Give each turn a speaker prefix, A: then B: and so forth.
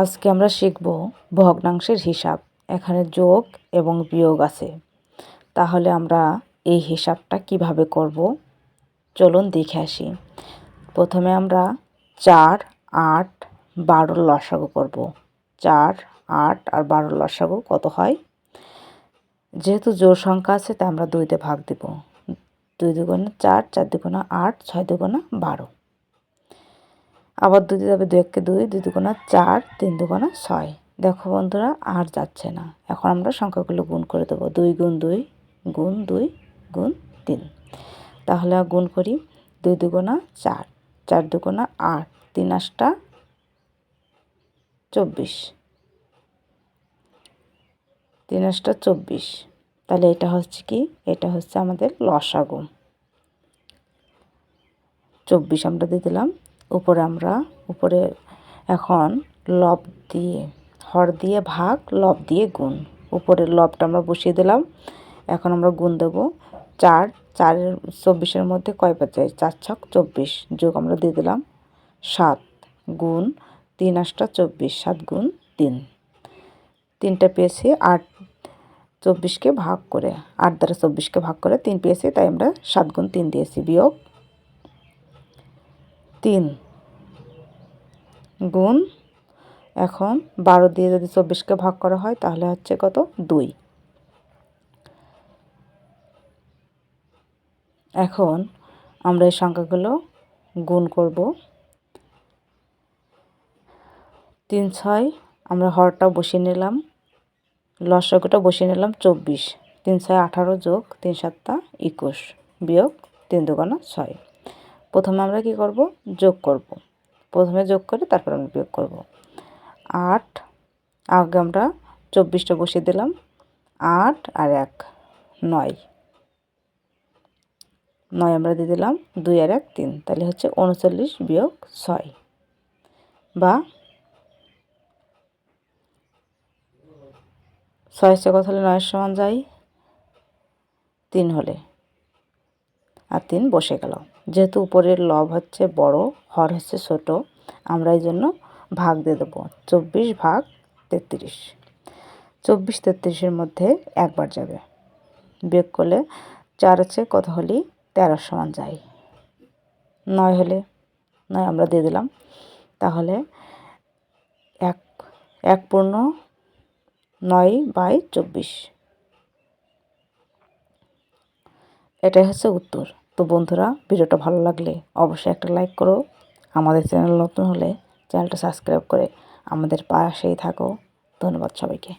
A: আজকে আমরা শিখব ভগ্নাংশের হিসাব। এখানে যোগ এবং বিয়োগ আছে। তাহলে আমরা এই হিসাবটা কীভাবে করব? চলুন দেখে আসি। প্রথমে আমরা চার, আট, বারোর লসাগু করব। চার, আট আর বারোর লসাগু কত হয়? যেহেতু জোর সংখ্যা আছে, তাই আমরা দুইতে ভাগ দেব। দুই দুগুণে চার চার দুগুণা আট, ছয় দুগুণা বারো। আবার দুই যাবে দু এককে দুই দুই দুগোনা চার, তিন দুগোনা ছয়। দেখো বন্ধুরা, আর যাচ্ছে না। এখন আমরা সংখ্যাগুলো গুণ করে দেবো। দুই গুণ দুই গুণ দুই, গুণ তিন। তাহলে গুণ করি, দুই দুগুণা চার। চার দুগোনা আট, তিন আটটা চব্বিশ। তিন আটটা চব্বিশ। তাহলে এটা হচ্ছে কি? এটা হচ্ছে আমাদের লসাগু। চব্বিশ আমরা দিয়ে দিলাম। উপরে আমরা, উপরে এখন লব দিয়ে, হর দিয়ে ভাগ, লব দিয়ে গুণ। উপরের লবটা আমরা বসিয়ে দিলাম। এখন আমরা গুণ দেবো চার, চারের চব্বিশের মধ্যে কয় যায় চার ছক চব্বিশ যোগ আমরা দিয়ে দিলাম সাত। গুণ তিন আটটা চব্বিশ, সাত গুণ তিন। তিনটা পেয়েছি আট। চব্বিশকে ভাগ করে, আট দ্বারা চব্বিশকে ভাগ করে তিন পেয়েছি, তাই আমরা সাত গুণ তিন দিয়েছি বিয়োগ। তিন। গুণ এখন বারো দিয়ে যদি চব্বিশকে ভাগ করা হয়, তাহলে হচ্ছে কত? দুই। এখন আমরা এই সংখ্যাগুলো গুণ করব। তিন, ছয় আমরা হরটাও বসিয়ে নিলাম লসকটা বসিয়ে নিলাম চব্বিশ। তিন, ছয় আঠারো যোগ তিন সাতটা একুশ, বিয়োগ তিন দুগুণা ছয়। প্রথমে আমরা কি করব? যোগ করব। প্রথমে যোগ করে তারপর আমরা বিয়োগ করব। আট, আগে আমরা চব্বিশটা বসিয়ে দিলাম। আট আর এক, নয়। নয় আমরা দিয়ে দিলাম, দুই আর এক, তিন। তাহলে হচ্ছে উনচল্লিশ বিয়োগ ছয়। বা ছয় হচ্ছে কথা হলে নয়ের সমান যাই তিন হলে। আর তিন বসে গেল। যেহেতু উপরের লব হচ্ছে বড়, হর হচ্ছে ছোট, আমরা এই জন্য ভাগ দিয়ে দেবো। চব্বিশ ভাগ তেত্রিশ। চব্বিশ তেত্রিশের মধ্যে একবার যাবে। বিয়োগ করলে চার হচ্ছে কত হলেই তেরোর সমান যায় নয় হলে, নয় আমরা দিয়ে দিলাম। তাহলে এক এক পূর্ণ নয় বাই চব্বিশ। এটাই হচ্ছে উত্তর। তো বন্ধুরা, ভিডিওটা ভালো লাগলে অবশ্যই একটা লাইক করো। আমাদের চ্যানেল নতুন হলে চ্যানেলটা সাবস্ক্রাইব করে আমাদের পাশেই থাকো। ধন্যবাদ সবাইকে।